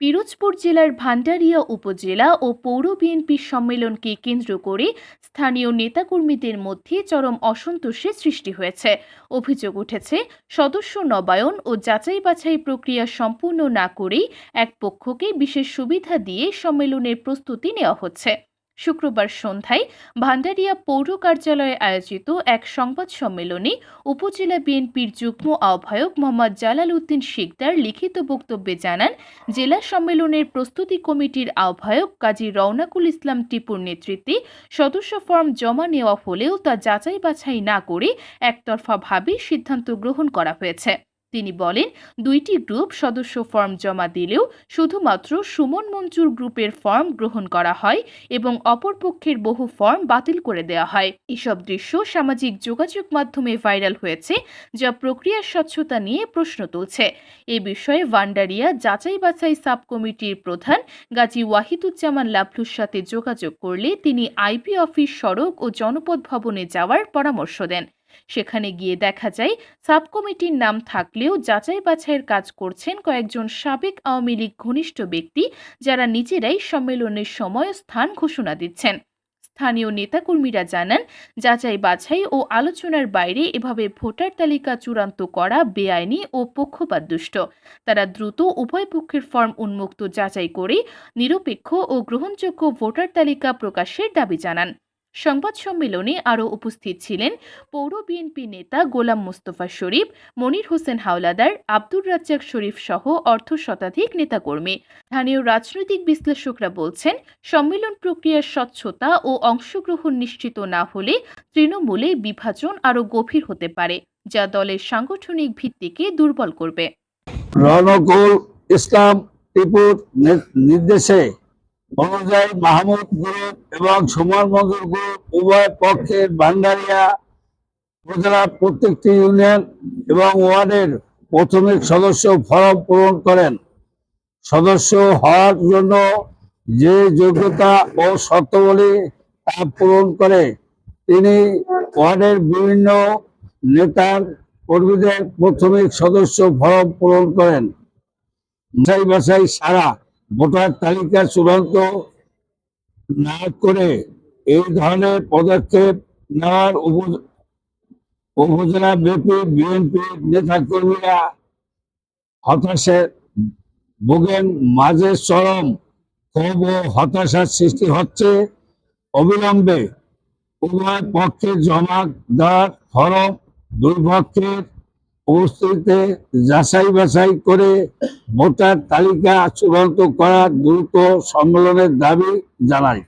পিরোজপুর জেলার ভান্ডারিয়া উপজেলা ও পৌর বিএনপির সম্মেলনকে কেন্দ্র করে স্থানীয় নেতাকর্মীদের মধ্যে চরম অসন্তোষের সৃষ্টি হয়েছে। অভিযোগ উঠেছে, সদস্য নবায়ন ও যাচাই বাছাই প্রক্রিয়া সম্পূর্ণ না করেই এক পক্ষকে বিশেষ সুবিধা দিয়ে সম্মেলনের প্রস্তুতি নেওয়া হচ্ছে। শুক্রবার সন্ধ্যায় ভান্ডারিয়া পৌর কার্যালয়ে আয়োজিত এক সংবাদ সম্মেলনে উপজেলা বিএনপির যুগ্ম আহ্বায়ক মোহাম্মদ জালাল উদ্দিন শিকদার লিখিত বক্তব্যে জানান, জেলা সম্মেলনের প্রস্তুতি কমিটির আহ্বায়ক কাজী রওনাকুল ইসলাম টিপুর নেতৃত্বে সদস্য ফর্ম জমা নেওয়া হলেও তা যাচাই বাছাই না করে একতরফাভাবে সিদ্ধান্ত গ্রহণ করা হয়েছে। তিনি বলেন, দুইটি গ্রুপ সদস্য ফর্ম জমা দিলেও শুধুমাত্র সুমন মঞ্জুর গ্রুপের ফর্ম গ্রহণ করা হয় এবং অপরপক্ষের বহু ফর্ম বাতিল করে দেওয়া হয়। এসব দৃশ্য সামাজিক যোগাযোগ মাধ্যমে ভাইরাল হয়েছে, যা প্রক্রিয়ার স্বচ্ছতা নিয়ে প্রশ্ন তুলছে। এ বিষয়ে ভান্ডারিয়া যাচাই বাছাই সাব কমিটির প্রধান গাজী ওয়াহিদুজ্জামান লাভলুর সাথে যোগাযোগ করলে তিনি আইপি অফিস সড়ক ও জনপদ ভবনে যাওয়ার পরামর্শ দেন। সেখানে গিয়ে দেখা যায়, সাব কমিটির নাম থাকলেও যাচাই বাছাইয়ের কাজ করছেন কয়েকজন সাবেক আওয়ামী লীগ ঘনিষ্ঠ ব্যক্তি যারা নিজেরাই সম্মেলনের সময় স্থান ঘোষণা দিচ্ছেন। স্থানীয় নেতাকর্মীরা জানান, যাচাই বাছাই ও আলোচনার বাইরে এভাবে ভোটার তালিকা চূড়ান্ত করা বেআইনি ও পক্ষপাতদুষ্ট। তারা দ্রুত উভয় পক্ষের ফর্ম উন্মুক্ত যাচাই করে নিরপেক্ষ ও গ্রহণযোগ্য ভোটার তালিকা প্রকাশের দাবি জানান। সংবাদ সম্মেলনে আরও উপস্থিত ছিলেন পৌর বিএনপি নেতা গোলাম মোস্তফা শরীফ, মনির হোসেন হাওলাদার, আব্দুর রাজ্জাক শরীফ সহ অর্ধ শতাধিক নেতাকর্মী। স্থানীয় রাজনৈতিক বিশ্লেষকরা বলছেন, সম্মেলন প্রক্রিয়ার স্বচ্ছতা ও অংশগ্রহণ নিশ্চিত না হলে তৃণমূলে বিভাজন আরও গভীর হতে পারে, যা দলের সাংগঠনিক ভিত্তিকে দুর্বল করবে। রনকুল ইসলাম টিপুর নির্দেশে অনুযায়ী মাহমুদ গ্রুপ এবং সুমন মজুর গ্রুপ উভয় পক্ষের ভান্ডারিয়া উপজেলার প্রত্যেকটি ইউনিয়ন এবং ওয়ার্ডের প্রাথমিক সদস্য ফরম পূরণ করেন। সদস্য হওয়ার জন্য যে যোগ্যতা ও শর্তাবলী তা পূরণ করে, তিনি ওয়ার্ডের বিভিন্ন নেতার কর্মীদের প্রাথমিক সদস্য ফরম পূরণ করেন। বাছাই সারা ভোটার তালিকা চূড়ান্ত না করে এই ধরনের পদক্ষেপ নেওয়ার উপজেলা ব্যাপী বিএনপি নেতা কর্মীরা হতাশে ভোগেন। মাঝে চরম ক্ষোভ ও হতাশার সৃষ্টি হচ্ছে। অবিলম্বে উভয় পক্ষে জমা দেওয়ার ফরম দুই পক্ষের উপস্থিতিতে যাচাই বাছাই করে ভোটার তালিকা চূড়ান্ত করার দ্রুত সম্মেলনের দাবি জানায়